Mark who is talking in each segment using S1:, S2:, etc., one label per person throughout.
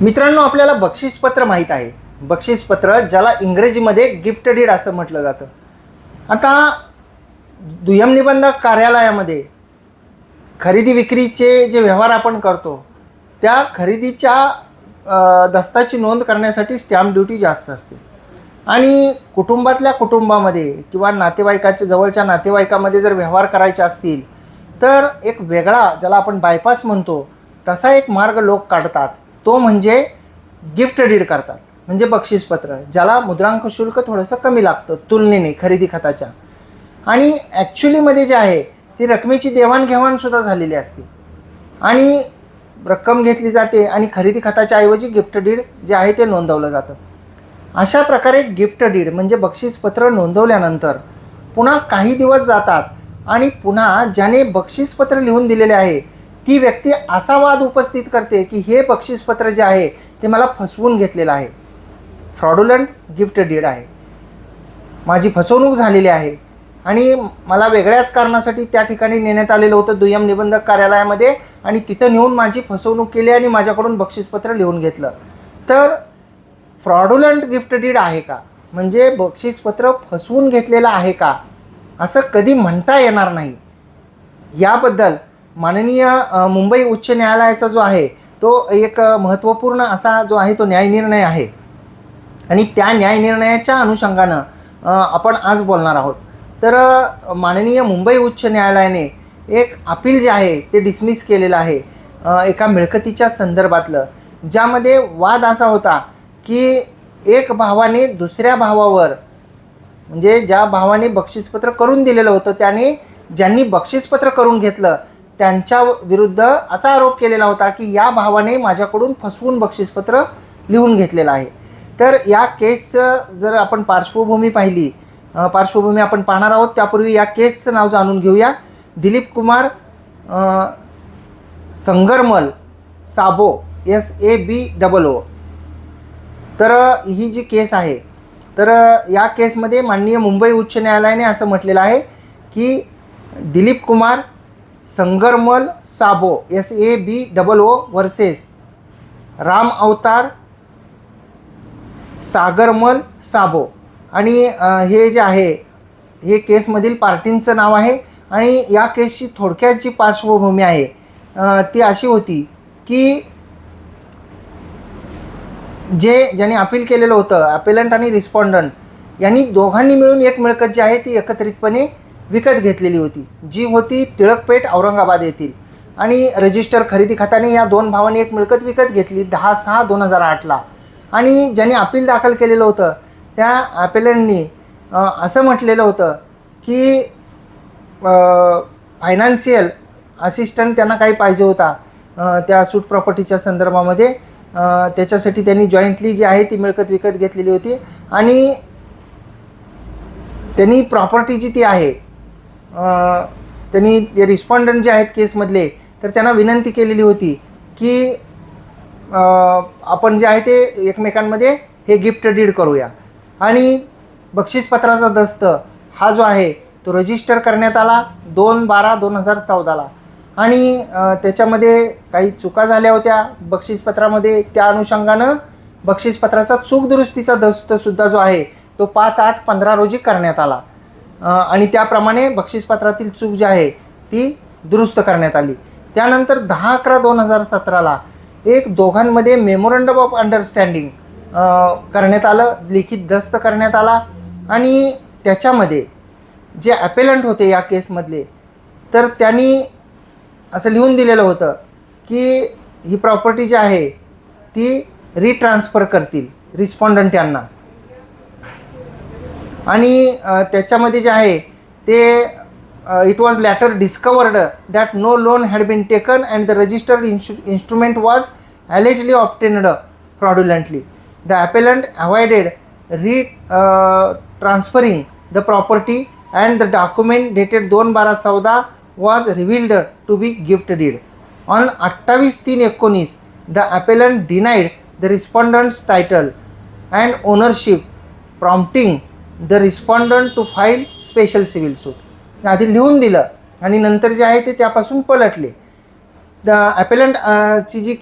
S1: मित्रांनो आपल्याला बक्षीसपत्र माहीत आहे. बक्षीसपत्र ज्याला इंग्रजीमध्ये गिफ्ट डीड असं म्हटलं जातं. आता दुय्यम निबंधक कार्यालयामध्ये खरेदी विक्रीचे जे व्यवहार आपण करतो त्या खरेदीच्या दस्ताची नोंद करण्यासाठी स्टॅम्प ड्युटी जास्त असते. आणि कुटुंबातल्या कुटुंबामध्ये किंवा नातेवाईकाच्या जवळच्या नातेवाईकामध्ये जर व्यवहार करायचे असतील तर एक वेगळा ज्याला आपण बायपास म्हणतो तसा एक मार्ग लोक काढतात. तो म्हणजे गिफ्ट डीड करतात. म्हणजे बक्षीसपत्र ज्याला मुद्रांक शुल्क थोडंसं कमी लागतं तुलनेने खरेदी खताच्या. आणि ॲक्च्युलीमध्ये जे आहे ती रकमेची देवाणघेवाणसुद्धा झालेली असते. आणि रक्कम घेतली जाते आणि खरेदी खताच्या ऐवजी गिफ्ट डीड जे आहे ते नोंदवलं जातं. अशा प्रकारे गिफ्ट डीड म्हणजे बक्षीसपत्र नोंदवल्यानंतर पुन्हा काही दिवस जातात आणि पुन्हा ज्याने बक्षीसपत्र लिहून दिलेले आहे ती व्यक्ती असा वाद उपस्थित करते की हे बक्षीसपत्र जे आहे ते मला फसवून घेतलेलं आहे. फ्रॉडुलंट गिफ्ट डीड आहे. माझी फसवणूक झालेली आहे. आणि मला वेगळ्याच कारणासाठी त्या ठिकाणी नेण्यात आलेलं होतं दुय्यम निबंधक कार्यालयामध्ये आणि तिथं नेऊन माझी फसवणूक केली आणि माझ्याकडून बक्षीसपत्र लिहून घेतलं. तर फ्रॉडुलंट गिफ्ट डीड आहे का? म्हणजे बक्षीसपत्र फसवून घेतलेलं आहे का? असं कधी म्हणता येणार नाही. याबद्दल माननीय मुंबई उच्च न्यायालयाचा जो आहे तो एक महत्त्वपूर्ण असा जो आहे तो न्यायनिर्णय आहे. आणि त्या न्यायनिर्णयाच्या अनुषंगानं आपण आज बोलणार आहोत. तर माननीय मुंबई उच्च न्यायालयाने एक अपील जे आहे ते डिसमिस केलेलं आहे एका मिळकतीच्या संदर्भातलं. ज्यामध्ये वाद असा होता की एक भावाने दुसऱ्या भावावर म्हणजे ज्या भावाने बक्षीसपत्र करून दिलेलं होतं त्याने ज्यांनी बक्षीसपत्र करून घेतलं त्यांच्या विरुद्ध असा आरोप केलेला होता की या भावाने माझ्याकडून फसवून बक्षीसपत्र लिहून घेतलेलं आहे. तर या केसचं जर आपण पार्श्वभूमी पाहिली पार्श्वभूमी आपण पाहणार आहोत. त्यापूर्वी या केसचं नाव जाणून घेऊया. Dilip Kumar Sangarmal Sabo S A B double O. तर ही जी केस आहे तर या केसमध्ये माननीय मुंबई उच्च न्यायालयाने असं म्हटलेलं आहे की Dilip Kumar Sangarmal Sabo S A B double O versus Ram Avtar Sagarmal Sabo. आणि हे जे आहे हे केसमधील पार्टींचं नाव आहे आणि या केसची थोडक्यात जी पार्श्वभूमी आहे ती अशी होती की जे ज्यांनी अपील केलेलं होतं अपेलंट आणि रिस्पॉन्डंट यांनी दोघांनी मिळून एक मिळकत जी आहे ती एकत्रितपणे विकत घेतलेली होती जी होती टिळकपेठ औरंगाबाद येथील. आणि रजिस्टर खरेदी खात्याने या दोन भावांनी एक मिळकत विकत घेतली दहा सहा दोन हजार आठला. आणि ज्यांनी अपील दाखल केलेलं होतं त्या अपेलंटनी असं म्हटलेलं होतं की फायनान्शियल असिस्टंट त्यांना काही पाहिजे होता त्या सूट प्रॉपर्टीच्या संदर्भामध्ये. त्याच्यासाठी त्यांनी जॉईंटली जी आहे ती मिळकत विकत घेतलेली होती. आणि त्यांनी प्रॉपर्टी जी ती आहे त्यांनी ते रिस्पॉन्डंट जे आहेत केसमधले तर त्यांना विनंती केलेली होती की आपण जे आहे ते एकमेकांमध्ये हे गिफ्ट डीड करूया. आणि बक्षीसपत्राचा दस्त हा जो आहे तो रजिस्टर करण्यात आला दोन बारा दोन हजार चौदाला. आणि त्याच्यामध्ये काही चुका झाल्या होत्या बक्षीसपत्रामध्ये त्या अनुषंगानं बक्षीसपत्राचा चूक दुरुस्तीचा दस्तसुद्धा जो आहे तो पाच आठ पंधरा रोजी करण्यात आला. आणि त्याप्रमाणे बक्षीसपत्रातील चूक जी आहे ती दुरुस्त करण्यात आली. त्यानंतर दहा अकरा दोन हजार सतराला एक दोघांमध्ये मेमोरंडम ऑफ अंडरस्टँडिंग करण्यात आलं लिखित दस्त करण्यात आला आणि त्याच्यामध्ये जे ॲपेलंट होते या केसमधले तर त्यांनी असं लिहून दिलेलं होतं की ही प्रॉपर्टी जी आहे ती रिट्रान्सफर करतील रिस्पॉन्डंट यांना. आणि त्याच्यामध्ये जे आहे ते it was later discovered that no loan had been taken and the registered instru instrument was allegedly obtained fraudulently the appellant avoided retransferring the property and the document dated दोन बारा चौदा was revealed to be gift deed on अठ्ठावीस तीन एकोणीस the appellant denied the respondent's title and ownership prompting the respondent to file special civil suit. आधी लिहून दिलं आणि नंतर जे आहे ते त्यापासून पलटले. द ॲपेलंट ची जी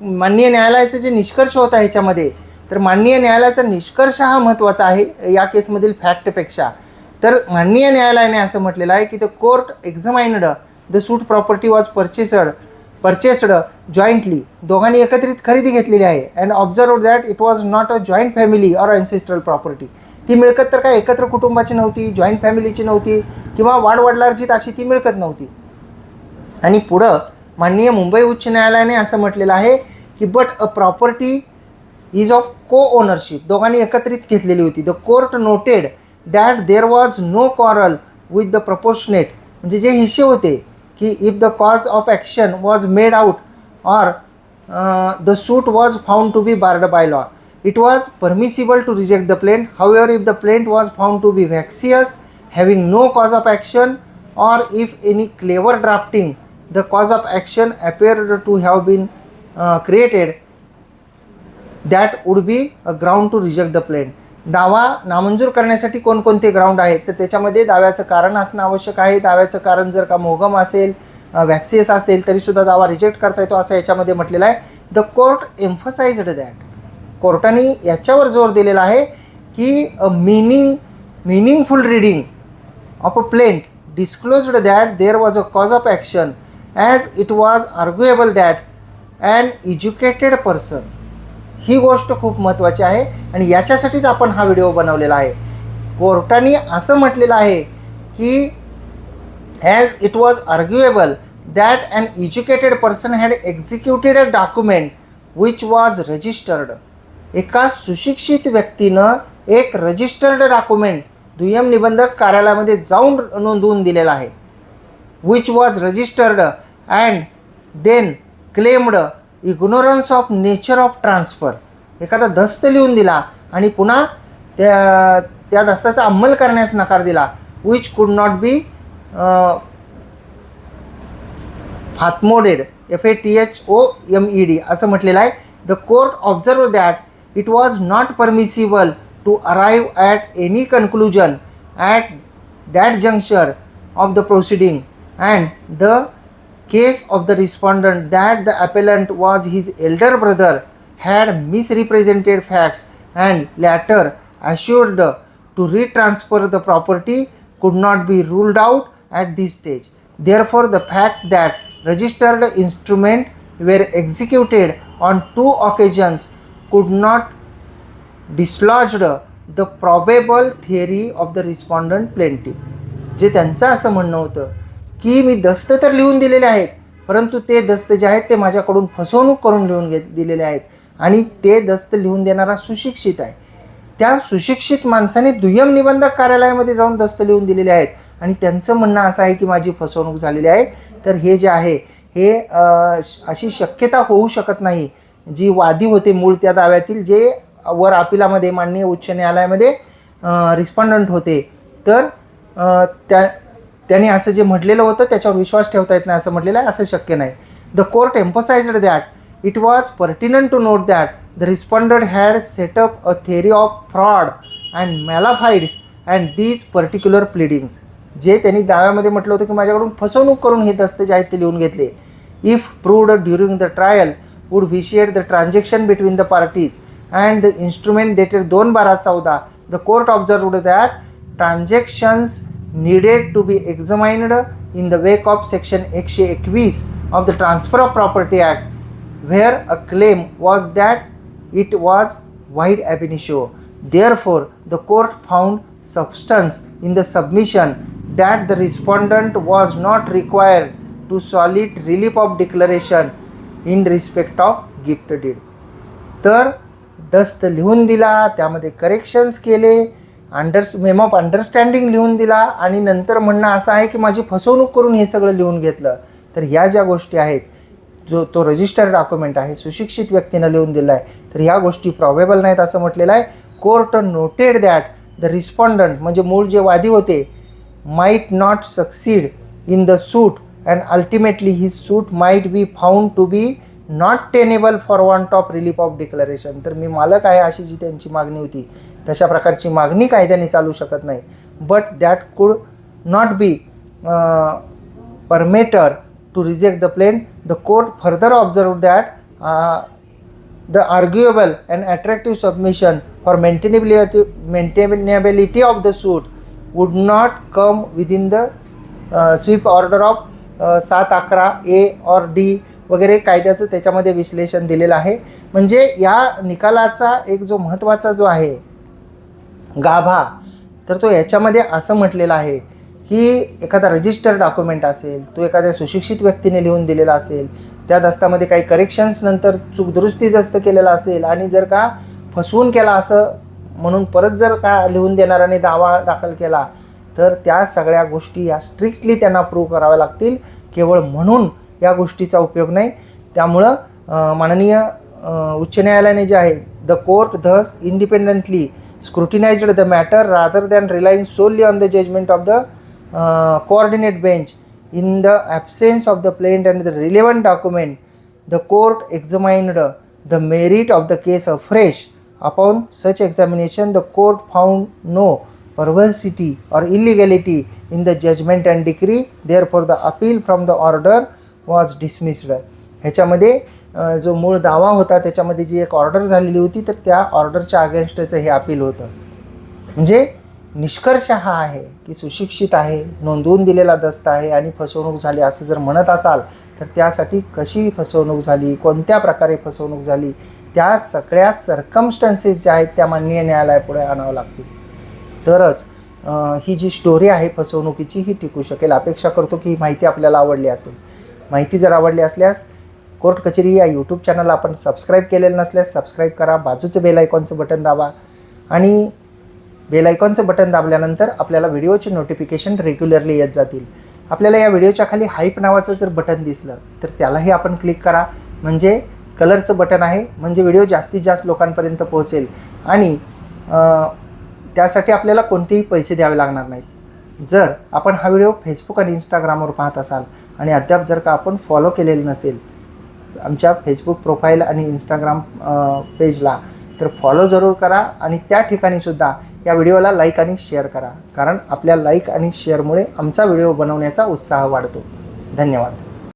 S1: माननीय न्यायालयाचे जे निष्कर्ष होता ह्याच्यामध्ये तर माननीय न्यायालयाचा निष्कर्ष हा महत्त्वाचा आहे या केसमधील फॅक्टपेक्षा. तर माननीय न्यायालयाने असं म्हटलेलं आहे की the court examined the suit property was purchased purchased jointly दोघांनी एकत्रित खरेदी घेतलेली आहे. And observe that it was not a joint family or ancestral property. ती मिळकत तर काय एकत्र कुटुंबाची नव्हती जॉईंट फॅमिलीची नव्हती किंवा वाडवडिलांची अशी ती मिळकत नव्हती. आणि पुढं माननीय मुंबई उच्च न्यायालयाने असं म्हटलेलं आहे की but a property is of co ownership दोघांनी एकत्रित घेतलेली होती. The court noted that there was no quarrel with the proportionate म्हणजे जे हिस्से होते की if the cause of action was made out or the suit was found to be barred by law it was permissible to reject the plaint however if the plaint was found to be vexatious having no cause of action or if any clever drafting the cause of action appeared to have been uh, created that would be a ground to reject the दावा नामंजूर करण्यासाठी कोणकोणते ground आहेत? तर त्याच्यामध्ये दाव्याचं कारण असणं आवश्यक आहे. दाव्याचं कारण जर का मोगम असेल वॅक्सिस असेल तरीसुद्धा दावा रिजेक्ट करता येतो असं याच्यामध्ये म्हटलेलं आहे. द कोर्ट एम्फसाइज्ड दॅट कोर्टाने याच्यावर जोर दिलेला आहे की meaning meaningful reading of a plaint disclosed that there was a cause of action as it was arguable that and educated person ही गोष्ट खूप महत्त्वाची आहे आणि याच्यासाठीच आपण हा व्हिडिओ बनवलेला आहे. कोर्टाने असं म्हटलेलं आहे की as it was arguable that uneducated person had executed a document which was registered एका सुशिक्षित व्यक्तीनं एक रजिस्टर्ड डॉक्युमेंट दुय्यम निबंधक कार्यालयामध्ये जाऊन नोंदवून दिलेला आहे. Which was registered and then claimed ignorance of nature of transfer एखादा दस्त लिहून दिला आणि पुन्हा त्या त्या दस्ताचा अंमल करण्यास नकार दिला which could not be fathomed F A T H O M E D असं म्हटलेलं आहे. The court observe that it was not permissible to arrive at any conclusion at that juncture of the proceeding and the case of the respondent that the appellant was his elder brother had misrepresented facts and later assured to retransfer the property could not be ruled out at this stage. Therefore, the fact that registered instruments were executed on two occasions could not dislodge the probable theory of the respondent plaintiff. जे त्यांचं असं म्हणणं होतं की मी दस्त तर लिहून दिलेले आहेत परंतु ते दस्त जे आहेत ते माझ्याकडून फसवणूक करून लिहून घेत दिलेले आहेत. आणि ते दस्त लिहून देणारा सुशिक्षित आहे. त्या सुशिक्षित माणसाने दुय्यम निबंधक कार्यालयामध्ये जाऊन दस्त लिहून दिलेले आहेत. आणि त्यांचं म्हणणं असं आहे की माझी फसवणूक झालेली आहे. तर हे जे आहे हे श- अशी शक्यता होऊ शकत नाही. जी वादी होते मूळ त्या दाव्यातील जे वर अपिलामध्ये माननीय उच्च न्यायालयामध्ये रिस्पॉन्डंट होते. तर त्या त्यांनी असं जे म्हटलेलं होतं त्याच्यावर विश्वास ठेवता येत नाही असं म्हटलेलं आहे असं शक्य नाही. The court emphasized that it was pertinent to note that the respondent had set up a theory of fraud and malafides and these particular pleadings जे त्यांनी दाव्यामध्ये म्हटलं होतं की माझ्याकडून फसवणूक करून हे दस्तऐवज आहेत ते लिहून घेतले. If proved during the trial would vitiate the transaction between the parties and the instrument dated Don Bara the court observed that transactions needed to be examined in the wake of section 121 of the Transfer of Property Act, where a claim was that it was wide ab initio. Therefore, the court found substance in the submission that the respondent was not required to solicit relief of declaration in respect of gift deed. तर दस्त लिहून दिला त्यामध्ये corrections केले अंडर्स ma'am of understanding लिहून दिला आणि नंतर म्हणणं असं आहे की माझी फसवणूक करून हे सगळं लिहून घेतलं. तर ह्या ज्या गोष्टी आहेत जो तो रजिस्टर्ड डॉक्युमेंट आहे सुशिक्षित व्यक्तीनं लिहून दिला आहे तर ह्या गोष्टी प्रॉबेबल नाहीत असं म्हटलेलं आहे. Court noted that the respondent म्हणजे मूळ जे वादी होते might not succeed in the suit and ultimately he suit might be found to be not tenable for want of relief of declaration तर मी मालक आहे अशी जी त्यांची मागणी होती तशा प्रकारची मागणी कायद्याने चालू शकत नाही. But that could not be parameter to reject the plaint the court further observe that the arguable and attractive submission for maintainability maintainability of the suit would not come within the sweep order of सात अकरा ए और D वगैरे कायद्याचं त्याच्यामध्ये विश्लेषण दिलेलं आहे. म्हणजे या निकालाचा एक जो महत्त्वाचा जो आहे गाभा तर तो याच्यामध्ये असं म्हटलेलं आहे की एखादा रजिस्टर डॉक्युमेंट असेल तो एखाद्या सुशिक्षित व्यक्तीने लिहून दिलेला असेल त्या दस्तामध्ये काही करेक्शन्स नंतर चूक दुरुस्ती दस्त केलेला असेल आणि जर का फसवून केला असं म्हणून परत जर का लिहून देणाऱ्याने दावा दाखल केला तर त्या सगळ्या गोष्टी या स्ट्रिक्टली त्यांना प्रूव्ह कराव्या लागतील. केवळ म्हणून या गोष्टीचा उपयोग नाही. त्यामुळं माननीय उच्च न्यायालयाने जे आहे the court thus independently scrutinize the matter rather than reliance solely on the judgment of the coordinate bench in the absence of the plaint and the relevant document the court examined the merit of the case afresh upon such examination the court found no perversity or illegality in the judgment and decree. Therefore, the appeal from the order was dismissed. ह्याच्यामध्ये जो मूळ दावा होता त्याच्यामध्ये जी एक order झालेली होती तर त्या ऑर्डरच्या अगेन्स्टचं हे अपील होतं म्हणजे निष्कर्ष हा आहे की सुशिक्षित आहे नोंदवून दिलेला दस्त आहे आणि फसवणूक झाली असं जर म्हणत असाल तर त्यासाठी कशी फसवणूक झाली कोणत्या प्रकारे फसवणूक झाली त्या सगळ्या सर्कमस्टन्सेस ज्या आहेत त्या माननीय न्यायालयापुढे आणावं लागतील तरच ही जी स्टोरी आहे फसवणुकीची ही टिकू शकेल. अपेक्षा करतो की ही माहिती आपल्याला आवडली असेल. माहिती जर आवडली असल्यास कोर्ट कचेरी या यूट्यूब चॅनलला आपण सबस्क्राईब केलेलं नसल्यास सबस्क्राईब करा. बाजूचं बेल आयकॉनचं बटन दाबा. आणि बेल आयकॉनचं बटन दाबल्यानंतर आपल्याला व्हिडिओचे नोटिफिकेशन रेग्युलरली येत जातील. आपल्याला या व्हिडिओच्या खाली हाईप नावाचं जर बटन दिसलं तर त्यालाही आपण क्लिक करा. म्हणजे कलरचं बटन आहे. म्हणजे व्हिडिओ जास्तीत जास्त लोकांपर्यंत पोहोचेल. आणि त्यासाठी आपल्याला कोणतेही पैसे द्यावे लागणार नाहीत. जर आपण हा व्हिडिओ फेसबुक आणि इंस्टाग्रामवर पाहत असाल आणि अद्याप जर का आपण फॉलो केलेलं नसेल आमच्या फेसबुक प्रोफाईल आणि इंस्टाग्राम पेजला तर फॉलो जरूर करा आणि त्या ठिकाणी सुद्धा या व्हिडिओला लाईक आणि शेअर करा. कारण आपल्या लाईक आणि शेअरमुळे आमचा व्हिडिओ बनवण्याचा उत्साह वाढतो. धन्यवाद.